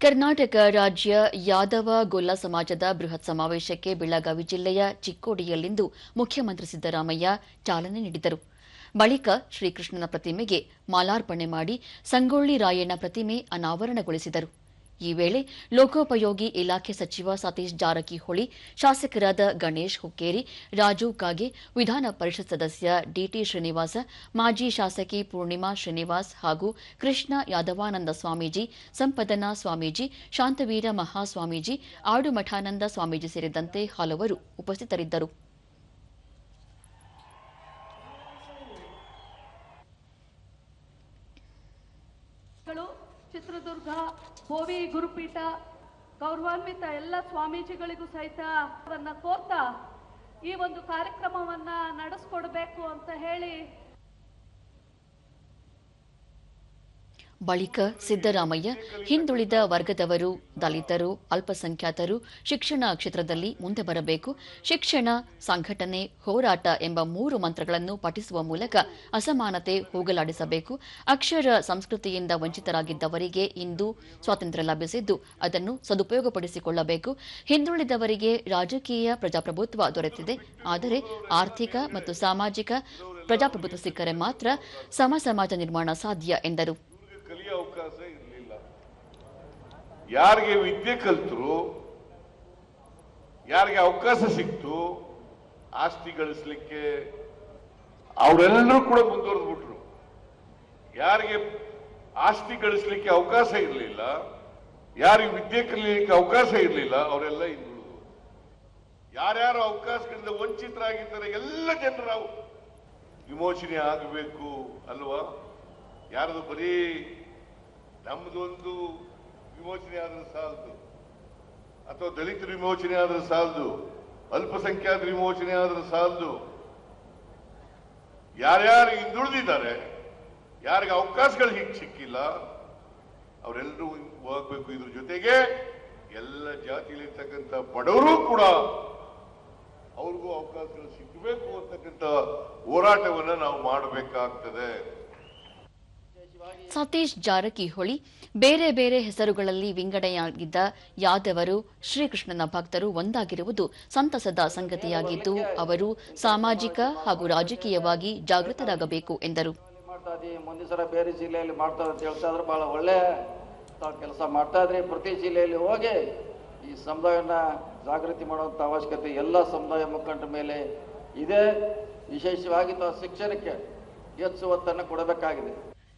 ಕರ್ನಾಟಕ ರಾಜ್ಯ ಯಾದವ ಗೊಲ್ಲ ಸಮಾಜದ ಬೃಹತ್ ಸಮಾವೇಶಕ್ಕೆ ಬೆಳಗಾವಿ ಜಿಲ್ಲೆಯ ಚಿಕ್ಕೋಡಿಯಲ್ಲಿಂದು ಮುಖ್ಯಮಂತ್ರಿ ಸಿದ್ದರಾಮಯ್ಯ ಚಾಲನೆ ನೀಡಿದರು. ಬಳಿಕ ಶ್ರೀಕೃಷ್ಣನ ಪ್ರತಿಮೆಗೆ ಮಾಲಾರ್ಪಣೆ ಮಾಡಿ ಸಂಗೊಳ್ಳಿ ರಾಯಣ್ಣ ಪ್ರತಿಮೆ ಅನಾವರಣಗೊಳಿಸಿದರು. ಈ ವೇಳೆ ಲೋಕೋಪಯೋಗಿ ಇಲಾಖೆ ಸಚಿವ ಸತೀಶ್ ಜಾರಕಿಹೊಳಿ, ಶಾಸಕರಾದ ಗಣೇಶ್ ಹುಕ್ಕೇರಿ, ರಾಜು ಕಾಗೆ, ವಿಧಾನ ಪರಿಷತ್ ಸದಸ್ಯ ಡಿಟಿ ಶ್ರೀನಿವಾಸ, ಮಾಜಿ ಶಾಸಕಿ ಪೂರ್ಣಿಮಾ ಶ್ರೀನಿವಾಸ್ ಹಾಗೂ ಕೃಷ್ಣ ಯಾದವಾನಂದ ಸ್ವಾಮೀಜಿ, ಸಂಪದನಾ ಸ್ವಾಮೀಜಿ, ಶಾಂತವೀರ ಮಹಾಸ್ವಾಮೀಜಿ, ಆಡುಮಠಾನಂದ ಸ್ವಾಮೀಜಿ ಸೇರಿದಂತೆ ಹಲವರು ಉಪಸ್ಥಿತರಿದ್ದರು. ಚಿತ್ರದುರ್ಗ ಭೋವಿ ಗುರುಪೀಠ, ಗೌರವಾನ್ವಿತ ಎಲ್ಲ ಸ್ವಾಮೀಜಿಗಳಿಗೂ ಸಹಿತ ಅವರನ್ನ ಕೋರ್ತಾ ಈ ಒಂದು ಕಾರ್ಯಕ್ರಮವನ್ನ ನಡೆಸ್ಕೊಡ್ಬೇಕು ಅಂತ ಹೇಳಿ ಬಳಿಕ ಸಿದ್ದರಾಮಯ್ಯ, ಹಿಂದುಳಿದ ವರ್ಗದವರು, ದಲಿತರು, ಅಲ್ಪಸಂಖ್ಯಾತರು ಶಿಕ್ಷಣ ಕ್ಷೇತ್ರದಲ್ಲಿ ಮುಂದೆ ಬರಬೇಕು. ಶಿಕ್ಷಣ ಸಂಘಟನೆ ಹೋರಾಟ ಎಂಬ ಮೂರು ಮಂತ್ರಗಳನ್ನು ಪಠಿಸುವ ಮೂಲಕ ಅಸಮಾನತೆ ಹೋಗಲಾಡಿಸಬೇಕು. ಅಕ್ಷರ ಸಂಸ್ಕೃತಿಯಿಂದ ವಂಚಿತರಾಗಿದ್ದವರಿಗೆ ಇಂದು ಸ್ವಾತಂತ್ರ್ಯ ಲಭಿಸಿದ್ದು ಅದನ್ನು ಸದುಪಯೋಗಪಡಿಸಿಕೊಳ್ಳಬೇಕು. ಹಿಂದುಳಿದವರಿಗೆ ರಾಜಕೀಯ ಪ್ರಜಾಪ್ರಭುತ್ವ ದೊರೆತಿದೆ. ಆದರೆ ಆರ್ಥಿಕ ಮತ್ತು ಸಾಮಾಜಿಕ ಪ್ರಜಾಪ್ರಭುತ್ವ ಸಿಕ್ಕರೆ ಮಾತ್ರ ಸಮ ಸಮಾಜ ನಿರ್ಮಾಣ ಸಾಧ್ಯ ಎಂದರು. ಕಲಿಯೋ ಅವಕಾಶ ಇರಲಿಲ್ಲ. ಯಾರಿಗೆ ವಿದ್ಯೆ ಕಲ್ತರು, ಯಾರಿಗೆ ಅವಕಾಶ ಸಿಕ್ತು, ಆಸ್ತಿ ಗಳಿಸ್ಲಿಕ್ಕೆ ಅವರೆಲ್ಲರೂ ಕೂಡ ಮುಂದುವರೆದ್ಬಿಟ್ರು. ಯಾರಿಗೆ ಆಸ್ತಿ ಗಳಿಸ್ಲಿಕ್ಕೆ ಅವಕಾಶ ಇರಲಿಲ್ಲ, ಯಾರಿಗೆ ವಿದ್ಯೆ ಕಲಿಯಲಿಕ್ಕೆ ಅವಕಾಶ ಇರಲಿಲ್ಲ, ಅವರೆಲ್ಲ ಹಿಂದುಳಿದು ಯಾರ್ಯಾರು ಅವಕಾಶಗಳಿಂದ ವಂಚಿತರಾಗಿದ್ದಾರೆ, ಎಲ್ಲ ಜನರು ವಿಮೋಚನೆ ಆಗಬೇಕು ಅಲ್ವಾ? ಯಾರದು ಬರೀ ನಮ್ದೊಂದು ವಿಮೋಚನೆ ಆದರೂ ಸಾಲದು. ಅಥವಾ ದಲಿತರ ವಿಮೋಚನೆ ಆದರೂ ಸಾಲದು. ಅಲ್ಪಸಂಖ್ಯಾತರ ವಿಮೋಚನೆ ಆದರೂ ಸಾಲದು. ಯಾರ್ಯಾರು ಹಿಂದುಳಿದಿದ್ದಾರೆ, ಯಾರಿಗೆ ಅವಕಾಶಗಳು ಹೀಗೆ ಸಿಕ್ಕಿಲ್ಲ, ಅವರೆಲ್ಲರೂ ಹೋಗ್ಬೇಕು ಇದ್ರ ಜೊತೆಗೆ ಎಲ್ಲ ಜಾತಿಯಲ್ಲಿರ್ತಕ್ಕಂಥ ಬಡವರು ಕೂಡ ಅವ್ರಿಗೂ ಅವಕಾಶಗಳು ಸಿಗಬೇಕು ಅಂತಕ್ಕಂಥ ಹೋರಾಟವನ್ನು ನಾವು ಮಾಡಬೇಕಾಗ್ತದೆ. ಸತೀಶ್ ಜಾರಕಿಹೊಳಿ ಬೇರೆ ಬೇರೆ ಹೆಸರುಗಳಲ್ಲಿ ವಿಂಗಡೆಯಾಗಿದ್ದ ಯಾದವರು ಶ್ರೀಕೃಷ್ಣನ ಭಕ್ತರು ಒಂದಾಗಿರುವುದು ಸಂತಸದ ಸಂಗತಿಯಾಗಿದ್ದು, ಅವರು ಸಾಮಾಜಿಕ ಹಾಗೂ ರಾಜಕೀಯವಾಗಿ ಜಾಗೃತರಾಗಬೇಕು ಎಂದರು. ಮುಂದಿನ ಬೇರೆ ಜಿಲ್ಲೆಯಲ್ಲಿ ಮಾಡ್ತಾರೆ ಅಂತ ಬಹಳ ಒಳ್ಳೆ ಕೆಲಸ ಮಾಡ್ತಾ ಇದ್ರೆ. ಪ್ರತಿ ಜಿಲ್ಲೆಯಲ್ಲಿ ಹೋಗಿ ಈ ಸಮುದಾಯನ ಜಾಗೃತಿ ಮಾಡುವಂಥ ಅವಶ್ಯಕತೆ ಎಲ್ಲ ಸಮುದಾಯ ಮುಖಂಡರ ಮೇಲೆ ಇದೆ. ವಿಶೇಷವಾಗಿ ಶಿಕ್ಷಣಕ್ಕೆ ಹೆಚ್ಚು ಒತ್ತನ್ನು ಕೊಡಬೇಕಾಗಿದೆ.